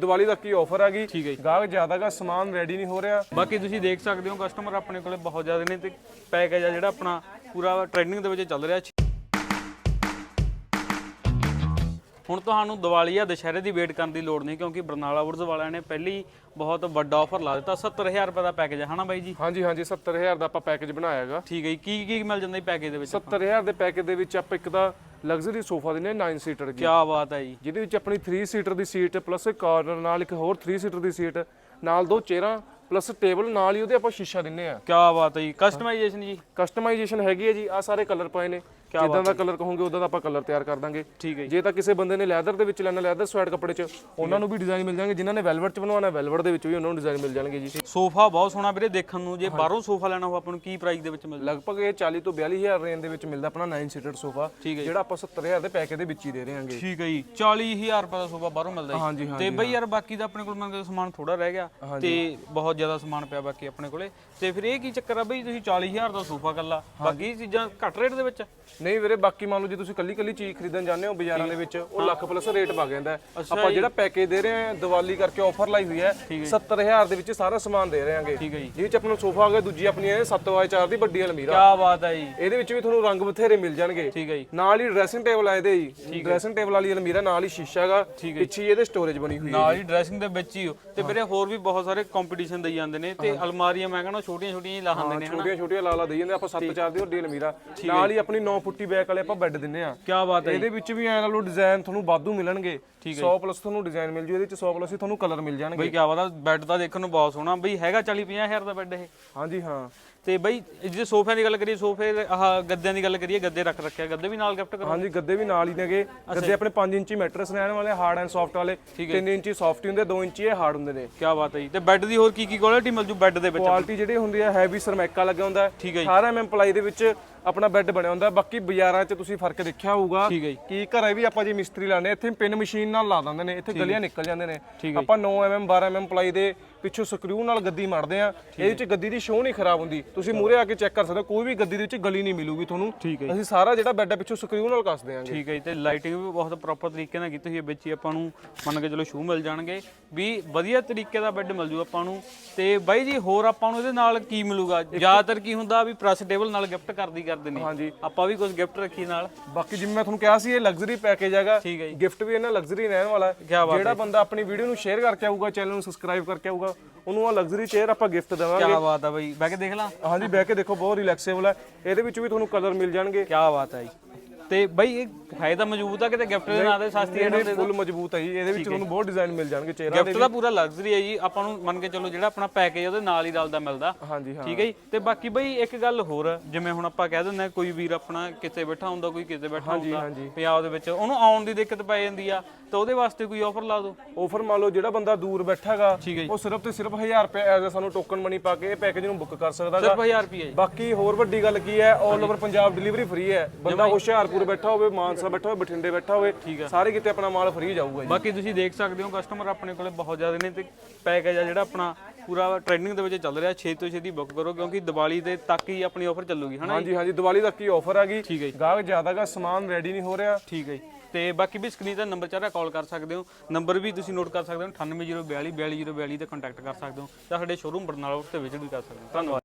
ਦੀਵਾਲੀ ਤੱਕ ਹੀ ਆਫਰ ਹੈਗੀ ਠੀਕ ਹੈ ਜੀ। ਗਾਹਕ ਜ਼ਿਆਦਾਗਾ ਸਮਾਨ ਰੈਡੀ ਨਹੀਂ ਹੋ ਰਿਹਾ। ਬਾਕੀ ਤੁਸੀਂ ਦੇਖ ਸਕਦੇ ਹੋ ਕਸਟਮਰ ਆਪਣੇ ਕੋਲੇ ਬਹੁਤ ਜ਼ਿਆਦਾ ਨੇ ਤੇ ਪੈਕੇਜ ਆ ਜਿਹੜਾ ਆਪਣਾ ਪੂਰਾ ਟ੍ਰੈਂਡਿੰਗ ਦੇ ਵਿੱਚ ਚੱਲ ਰਿਹਾ। ਹੁਣ ਤੁਹਾਨੂੰ ਦੀਵਾਲੀ ਆ ਦੁਸ਼ਹਿਰੇ ਦੀ ਵੇਟ ਕਰਨ ਦੀ ਲੋੜ ਨਹੀਂ ਕਿਉਂਕਿ ਬਰਨਾਲਾ ਵੁੱਡਜ਼ ਵਾਲਿਆਂ ਨੇ ਪਹਿਲੀ ਬਹੁਤ ਵੱਡਾ ਆਫਰ ਲਾ ਦਿੱਤਾ। 70000 ਰੁਪਏ ਦਾ ਪੈਕੇਜ ਹੈ ਹਨਾ ਬਾਈ ਜੀ? ਹਾਂਜੀ ਹਾਂਜੀ 70000 ਦਾ ਆਪਾਂ ਪੈਕੇਜ ਬਣਾਇਆ ਹੈਗਾ ਠੀਕ ਹੈ ਜੀ ਕੀ ਕੀ ਮਿਲ ਜਾਂਦਾ ਜੀ ਪੈਕੇਜ ਦੇ ਵਿੱਚ 70000 ਦੇ ਪੈਕੇਜ ਦੇ ਵਿੱਚ ਆਪਾਂ ਇੱਕ ਦਾ ਲਗਜ਼ਰੀ ਸੋਫਾ ਦਿੰਨੇ 9 ਸੀਟਰ ਕੀ ਬਾਤ ਹੈ ਜੀ। ਜਿਹਦੇ ਵਿੱਚ ਆਪਣੀ 3 ਸੀਟਰ ਦੀ ਸੀਟ ਪਲੱਸ ਕਾਰਨਰ ਨਾਲ ਇੱਕ ਹੋਰ 3 ਸੀਟਰ ਦੀ ਸੀਟ ਨਾਲ ਦੋ ਚੇਅਰਾਂ ਪਲੱਸ ਟੇਬਲ ਨਾਲ ਹੀ ਉਹਦੇ ਆਪਾਂ ਸ਼ੀਸ਼ਾ ਦਿੰਨੇ ਆ। ਕੀ ਬਾਤ ਹੈ ਜੀ। ਕਸਟਮਾਈਜੇਸ਼ਨ ਜੀ। ਕਸਟਮਾਈਜੇਸ਼ਨ ਹੈਗੀ ਹੈ ਜੀ। ਆ ਸਾਰੇ ਕਲਰ ਪਏ ਨੇ। ਜਿੱਦਾਂ ਦਾ ਕਲਰ ਕਹੋਗੇ ਉਦਾਂ ਦਾ ਆਪਾਂ ਕਲਰ ਤਿਆਰ ਕਰ ਦਾਂਗੇ। ਠੀਕ ਹੈ ਜੀ। ਤਾਂ ਕਿਸੇ ਬੰਦੇ ਨੇ ਲੈਦਰ ਦੇ ਵਿੱਚ ਲੈਣਾ ਲੈਦਰ ਸਵੈਟ ਕੱਪੜੇ 'ਚ ਉਹਨਾਂ ਨੂੰ ਵੀ ਡਿਜ਼ਾਈਨ ਮਿਲ ਜਾਣਗੇ ਜਿਨ੍ਹਾਂ ਨੇ ਵੈਲਵਟ 'ਚ ਬਣਵਾਉਣਾ ਵੈਲਵਟ ਦੇ ਵਿੱਚ ਵੀ ਉਹਨਾਂ ਨੂੰ ਡਿਜ਼ਾਈਨ ਮਿਲ ਜਾਣਗੇ ਜੀ। ਸੋਫਾ ਬਹੁਤ ਸੋਹਣਾ ਵੀਰੇ ਦੇਖਣ ਨੂੰ ਜੇ ਬਾਹਰੋਂ ਸੋਫਾ ਲੈਣਾ ਹੋ ਆਪਾਂ ਨੂੰ ਕੀ ਪ੍ਰਾਈਸ ਦੇ ਵਿੱਚ ਮਿਲਦਾ? ਲਗਭਗ ਇਹ 40 ਤੋਂ 42000 ਰੇਂਜ ਦੇ ਵਿੱਚ ਮਿਲਦਾ ਆਪਣਾ 9 ਸੀਟਰ ਸੋਫਾ। ਜਿਹੜਾ ਆਪਾਂ 70000 ਦੇ ਪੈਕੇ ਦੇ ਵਿੱਚ ਹੀ ਦੇ ਰਹੇ ਹਾਂਗੇ ਠੀਕ ਹੈ ਜੀ 40000 ਰੁਪਏ ਦਾ ਸੋਫਾ ਬਾਹਰੋਂ ਮਿਲਦਾ ਜੀ। ਤੇ ਬਈ ਯਾਰ ਬਾਕੀ ਦਾ ਆਪਣੇ ਕੋਲ ਮੰਨ ਕੇ ਸਮਾਨ ਥੋੜਾ ਰਹਿ ਗਿਆ ਤੇ ਬਹੁਤ ਜ਼ਿਆਦਾ ਸਮਾਨ ਪਿਆ ਬਾਕੀ ਆਪਣੇ ਕੋਲੇ। ਤੇ ਫਿਰ ਇਹ ਕੀ ਚੱਕਰ ਆ ਬਈ ਤੁਸੀਂ 40000 ਦਾ ਸੋਫਾ ਕੱਲਾ ਬਾਕੀ ਚੀਜ਼ਾਂ ਘੱਟ ਰੇਟ ਦੇ ਵਿੱਚ? ਨਹੀਂ ਵੀਰੇ ਬਾਕੀ ਮੰਨ ਲਓ ਜੇ ਤੁਸੀਂ ਕੱਲੀ ਕੱਲੀ ਚੀਜ਼ ਖਰੀਦਣ ਜਾਂਦੇ ਹੋ ਬਾਜ਼ਾਰਾਂ ਦੇ ਵਿੱਚ ਉਹ ਲੱਖ ਪਲੱਸ ਰੇਟ ਪਾ ਜਾਂਦਾ ਹੈ। ਆਪਾਂ ਜਿਹੜਾ ਪੈਕੇਜ ਦੇ ਰਹੇ ਹਾਂ ਦੀਵਾਲੀ ਕਰਕੇ ਆਫਰ ਲਾਈ ਹੋਈ ਹੈ 70000 ਦੇ ਵਿੱਚ ਸਾਰਾ ਸਮਾਨ ਦੇ ਰਹੇ ਹਾਂਗੇ। ਠੀਕ ਹੈ ਜੀ। ਜਿਹਦੇ ਵਿੱਚ ਆਪਣਾ ਸੋਫਾ ਆ ਗਿਆ ਦੂਜੀ ਆਪਣੀ ਹੈ 7x4 ਦੀ ਵੱਡੀ ਅਲਮੀਰਾ। ਕੀ ਬਾਤ ਹੈ ਜੀ। ਇਹਦੇ ਵਿੱਚ ਵੀ ਤੁਹਾਨੂੰ ਰੰਗ ਬਥੇਰੇ ਮਿਲ ਜਾਣਗੇ। ਠੀਕ ਹੈ ਜੀ। ਨਾਲ ਹੀ ਡਰੈਸਿੰਗ ਟੇਬਲ ਆ ਇਹਦੇ ਜੀ। ਡਰੈਸਿੰਗ ਟੇਬਲ ਵਾਲੀ ਅਲਮੀਰਾ ਨਾਲ ਹੀ ਸ਼ੀਸ਼ਾ ਹੈਗਾ। ਪਿੱਛੇ ਹੀ ਇਹਦੇ ਸਟੋਰੇਜ ਬਣੀ ਹੋਈ ਹੈ ਨਾਲ ਹੀ ਡਰੈਸਿੰਗ ਦੇ ਵਿੱਚ ਹੀ ਹੋ। ਤੇ ਵੀਰੇ ਹੋਰ ਵੀ ਬਹੁਤ ਸਾਰੇ ਕੰਪੀਟੀਸ਼ਨ ਦੇਈ ਜਾਂਦੇ ਨੇ। ਤੇ ਅਲਮਾਰੀਆਂ ਮੈਂ ਕਹਿੰਦਾ ਛੋਟੀਆਂ ਛੋਟੀਆਂ ਹੀ ਲਾ ਦਿੰਦੇ ਨੇ ਛੋਟੀਆਂ ਛੋਟੀਆਂ ਲਾਲਾ ਦੇਈ ਜਾਂਦੇ ਆਪਾਂ 7x4 ਦੀ ਵੱਡੀ ਅਲਮੀਰਾ। ਨਾਲ ਹੀ ਆਪਣੀ 9 ਫੁੱਟੀ ਬੈਕ ਵਾਲੇ ਆਪਾਂ ਬੈੱਡ ਦਿੰਨੇ ਆ। ਕੀ ਬਾਤ ਹੈ ਇਹਦੇ ਵਿੱਚ ਵੀ ਐ ਲੋ ਡਿਜ਼ਾਈਨ ਤੁਹਾਨੂੰ ਵਾਧੂ ਮਿਲਣਗੇ। 100 ਪਲੱਸ ਤੁਹਾਨੂੰ ਡਿਜ਼ਾਈਨ ਮਿਲ ਜੂ ਇਹਦੇ ਵਿੱਚ 100 ਪਲੱਸ ਹੀ ਤੁਹਾਨੂੰ ਕਲਰ ਮਿਲ ਜਾਣਗੇ। ਬਈ ਕੀ ਬਾਤ ਆ ਬੈੱਡ ਤਾਂ ਦੇਖਣ ਨੂੰ ਬਹੁਤ ਸੋਹਣਾ। ਬਈ ਹੈਗਾ 40 50000 ਦਾ ਬੈੱਡ ਇਹ। ਹਾਂਜੀ ਹਾਂ। ਤੇ ਬਈ ਜੇ ਸੋਫਿਆਂ ਦੀ ਗੱਲ ਕਰੀਏ ਸੋਫੇ ਆਹ ਗੱਦਿਆਂ ਦੀ ਗੱਲ ਕਰੀਏ ਗੱਦੇ ਰੱਖ ਰੱਖਿਆ ਗੱਦੇ ਵੀ ਨਾਲ ਗਿਫਟ ਕਰੋ ਹਾਂਜੀ ਗੱਦੇ ਵੀ ਨਾਲ ਹੀ ਨੇਗੇ। ਗੱਦੇ ਆਪਣੇ 5 ਇੰਚੀ ਮੈਟਰਸ ਰਹਿਣ ਵਾਲੇ ਹਾਰਡ ਐਂਡ ਸੌਫਟ ਵਾਲੇ। 3 ਇੰਚੀ ਸੌਫਟ ਹੁੰਦੇ 2 ਇੰਚੀ ਇਹ ਹਾਰਡ ਹੁੰਦੇ ਨੇ। ਕੀ ਬਾਤ ਹੈ ਜੀ। ਤੇ ਬੈੱਡ ਦੀ ਹੋਰ ਕੀ ਕੀ ਕੁਆਲਿਟੀ ਮਿਲ ਜੂ ਬੈੱਡ ਦੇ ਵਿੱਚ? ਕੁਆਲਿਟੀ ਜਿਹੜੀ ਹੁੰਦੀ ਹੈ ਹੈਵੀ ਸਰਮੈਕਾ ਲੱਗਿਆ ਹੁੰਦਾ। ਹੈ ਠੀਕ ਹੈ ਜੀ। 18 ਐਮਐਮ ਪਲਾਈ ਦੇ ਵਿੱਚ ਆਪਣਾ ਬੈੱਡ ਬਣਿਆ ਹੁੰਦਾ। ਬਾਕੀ ਬਾਜ਼ਾਰਾਂ 'ਚ ਤੁਸੀਂ ਫ਼ਰਕ ਦੇਖਿਆ ਹੋਊਗਾ ਠੀਕ ਹੈ ਕਿ ਘਰੇ ਵੀ ਆਪਾਂ ਜੇ ਮਿਸਤਰੀ ਲਾਣੇ ਇੱਥੇ ਪਿਨ ਮਸ਼ੀਨ ਨਾਲ ਲਾ ਦਿੰਦੇ ਨੇ। ਇੱਥੇ ਗਲੀਆਂ ਨਿਕਲ ਜਾਂਦੇ ਨੇ। ਆਪਾਂ 9 ਐਮਐਮ 12 ਐਮਐਮ ਪਲਾਈ ਦੇ ਪਿੱਛੋਂ ਸਕਰੂ ਨਾਲ ਗੱਦੀ ਮਾਰਦੇ ਆ। ਇਹਦੇ ਵਿੱਚ ਗੱਦੀ ਦੀ ਸ਼ੋਅ ਨਹੀਂ ਖਰਾਬ ਹੁੰਦੀ। ਤੁਸੀਂ ਮੂਰੇ ਆ ਕੇ ਚੈੱਕ ਕਰ ਸਕਦੇ ਹੋ ਕੋਈ ਵੀ ਗੱਦੀ ਦੇ ਵਿੱਚ ਗਲੀ ਨਹੀਂ ਮਿਲੂਗੀ ਤੁਹਾਨੂੰ। ਠੀਕ ਹੈ ਅਸੀਂ ਸਾਰਾ ਜਿਹੜਾ ਬੈੱਡ ਹੈ ਪਿੱਛੋਂ ਸਕਰੂ ਨਾਲ ਕੱਸ ਦਿਆਂਗੇ। ਠੀਕ ਹੈ ਜੀ ਤੇ ਲਾਈਟਿੰਗ ਵੀ ਬਹੁਤ ਪ੍ਰੋਪਰ ਤਰੀਕੇ ਨਾਲ ਕੀਤੀ ਹੋਈ ਹੈ ਵਿੱਚ ਹੀ ਆਪਾਂ ਨੂੰ ਮੰਨ ਕੇ ਚਲੋ ਸ਼ੂ ਮਿਲ ਜਾਣਗੇ। ਵੀ ਵਧੀਆ ਤਰੀਕੇ ਦਾ ਬੈੱਡ ਮਿਲ ਜੂ ਆਪਾਂ ਨੂੰ। ਤੇ ਬਾਈ ਜੀ ਹੋਰ ਆਪਾਂ ਨੂੰ ਇਹਦੇ ਨਾਲ ਕੀ ਮਿਲੂਗਾ? ਜ਼ਿਆਦਾਤਰ ਕੀ ਹੁੰਦਾ ਵੀ ਪ੍ਰੈਸ ਟੇਬਲ ਨਾਲ ਗਿਫਟ ਕਰਦੀ ਕਰਦੇ ਨੇ। ਹਾਂਜੀ। ਆਪਾਂ ਵੀ ਕੁਝ ਗਿਫਟ ਰੱਖੀ ਨਾਲ। ਬਾਕੀ ਜਿਵੇਂ ਮੈਂ ਤੁਹਾਨੂੰ ਕਿਹਾ ਸੀ ਇਹ ਲਗਜ਼ਰੀ ਪੈਕੇਜ ਹੈਗਾ। ਠੀਕ ਹੈ ਜੀ। ਗਿਫਟ ਵੀ ਇਹਨਾਂ ਲਗਜ਼ਰੀ ਰਹਿਣ ਵਾਲਾ ਹੈ। ਕਿਆ ਬਾਤ ਜਿਹੜਾ ਬੰਦਾ ਆਪਣੀ ਵੀਡੀਓ ਨੂੰ ਸ਼ੇਅਰ ਕਰਕੇ ਆਊਗਾ ਚੈਨਲ ਨੂੰ ਸਬਸਕ੍ਰਾਈਬ ਕਰਕੇ ਆਊਗਾ ਉਹਨੂੰ ਆ ਲਗਜ਼ਰੀ ਚੇਅਰ ਆਪਾਂ ਗਿਫਟ ਦੇਵਾਂਗੇ। ਕੀ ਬਾਤ ਆ ਬਾਈ। ਬਹਿ ਕੇ ਦੇਖ ਲਾਂ। ਹਾਂਜੀ, ਬਹਿ ਕੇ ਦੇਖੋ, ਬਹੁਤ ਰਿਲੈਕਸੇਬਲ ਹੈ। ਇਹਦੇ ਵਿੱਚ ਵੀ ਤੁਹਾਨੂੰ ਕਲਰ ਮਿਲ ਜਾਣਗੇ। ਕੀ ਬਾਤ ਹੈ ਜੀ। ਤੇ ਬਾਈ ਇਹ ਹੈ ਤਾਂ ਮਜ਼ਬੂਤ ਆ ਕਿਤੇ ਗਿਫਟ ਦੇ ਨਾਂ ਦੇ ਸਸਤੀ ਹੈ ਇਹ ਫੁੱਲ ਮਜ਼ਬੂਤ ਹੈ ਜੀ ਇਹਦੇ ਵਿੱਚ ਤੁਹਾਨੂੰ ਬਹੁਤ ਡਿਜ਼ਾਈਨ ਮਿਲ ਜਾਣਗੇ ਚੇਅਰਾਂ ਗਿਫਟ ਦਾ ਪੂਰਾ ਲਗਜ਼ਰੀ ਹੈ ਜੀ ਆਪਾਂ ਨੂੰ ਮੰਨ ਕੇ ਚੱਲੋ ਜਿਹੜਾ ਆਪਣਾ ਪੈਕੇਜ ਉਹਦੇ ਨਾਲ ਹੀ ਰਲਦਾ ਮਿਲਦਾ। ਹਾਂਜੀ ਹਾਂ। ਠੀਕ ਹੈ ਜੀ? ਤੇ ਬਾਕੀ ਬਈ ਇੱਕ ਗੱਲ ਹੋਰ ਜਿਵੇਂ ਹੁਣ ਆਪਾਂ ਕਹਿ ਦਿੰਦੇ ਹਾਂ ਕੋਈ ਵੀਰ ਆਪਣਾ ਕਿਤੇ ਬੈਠਾ ਹੁੰਦਾ ਕੋਈ ਕਿਤੇ ਬੈਠਾ ਹੁੰਦਾ। ਪੰਜਾਬ ਦੇ ਵਿੱਚ ਉਹਨੂੰ ਆਉਣ ਦੀ ਦਿੱਕਤ ਪੈ ਜਾਂਦੀ ਆ ਤਾਂ ਉਹਦੇ ਵਾਸਤੇ ਕੋਈ ਆਫਰ ਲਾ ਦਿਓ। ਆਫਰ ਮੰਨ ਲਓ ਜਿਹੜਾ ਬੰਦਾ ਦੂਰ ਬੈਠਾ ਹੈਗਾ ਠੀਕ ਹੈ ਜੀ। ਉਹ ਸਿਰਫ ਤੇ ਸਿਰਫ 1000 ਰੁਪਏ ਐਜ਼ ਸਾਨੂੰ ਟੋਕਨ ਮਨੀ ਪਾ ਕੇ ਇਹ ਪੈਕੇਜ ਨੂੰ ਬੁੱਕ ਕਰ ਸਕਦਾ ਸਿਰਫ ਹੈਗਾ। 1000 ਰੁਪਏ ਬਾਕੀ ਹੋਰ ਵੱਡੀ ਗੱਲ ਕੀ ਹੈ 올 ਓਵਰ ਪੰਜਾਬ ਡਿਲੀਵਰੀ ਫ੍ਰੀ ਹੈ। ਬੰਦਾ ਹੁਸ਼ਿਆਰਪੁਰ ਬੈਠਾ ਹੋਵੇ ਮਾਨਸਾ ਬੈਠਾ ਹੋਵੇ ਬਠਿੰਡੇ ਬੈਠਾ ਹੋਵੇ ਸਾਰੇ ਕਿਤੇ ਆਪਣਾ ਮਾਲ ਫ੍ਰੀ ਜਾਊਗਾ ਜੀ। ਬਾਕੀ ਤੁਸੀਂ ਦੇਖ ਸਕਦੇ ਹੋ ਕਸਟਮਰ ਆਪਣੇ ਕੋਲੇ ਬਹੁਤ ਜ਼ਿਆਦਾ ਨੇ ਤੇ ਪੈਕੇਜ ਆ ਜਿਹੜਾ ਆਪਣਾ ਪੂਰਾ ਟ੍ਰੈਂਡਿੰਗ ਦੇ ਵਿੱਚ ਚੱਲ ਰਿਹਾ ਛੇ ਤੋਂ ਛੇਤੀ ਬੁੱਕ ਕਰੋ ਕਿਉਂਕਿ ਦੀਵਾਲੀ ਦੇ ਤੱਕ ਹੀ ਆਪਣੀ ਆਫਰ ਚੱਲੂਗੀ ਹਨਾ ਹਾਂਜੀ ਹਾਂਜੀ ਦੀਵਾਲੀ ਤੱਕ ਹੀ ਆਫਰ ਹੈ ਜੀ। ਗਾਹਕ ਜ਼ਿਆਦਾਗਾ ਸਮਾਨ ਰੈਡੀ ਨਹੀਂ ਹੋ ਰਿਹਾ। ਠੀਕ ਹੈ ਜੀ। ਤੇ ਬਾਕੀ ਵੀ ਸਕਰੀਨ ਤੇ ਨੰਬਰ ਚੱਲ ਰਿਹਾ ਕਾਲ ਕਰ ਸਕਦੇ ਹੋ ਨੰਬਰ ਵੀ ਤੁਸੀਂ ਨੋਟ ਕਰ ਸਕਦੇ ਹੋ 980242 42042 ਤੇ ਕੰਟੈਕਟ ਕਰ ਸਕਦੇ ਹੋ ਜਾਂ ਸਾਡੇ ਸ਼ੋਰੂਮ ਬਰਨਾਲਾ ਤੇ ਵਿਜ਼ਿਟ ਵੀ ਕਰ ਸਕਦੇ ਹੋ। ਧੰਨਵਾਦ।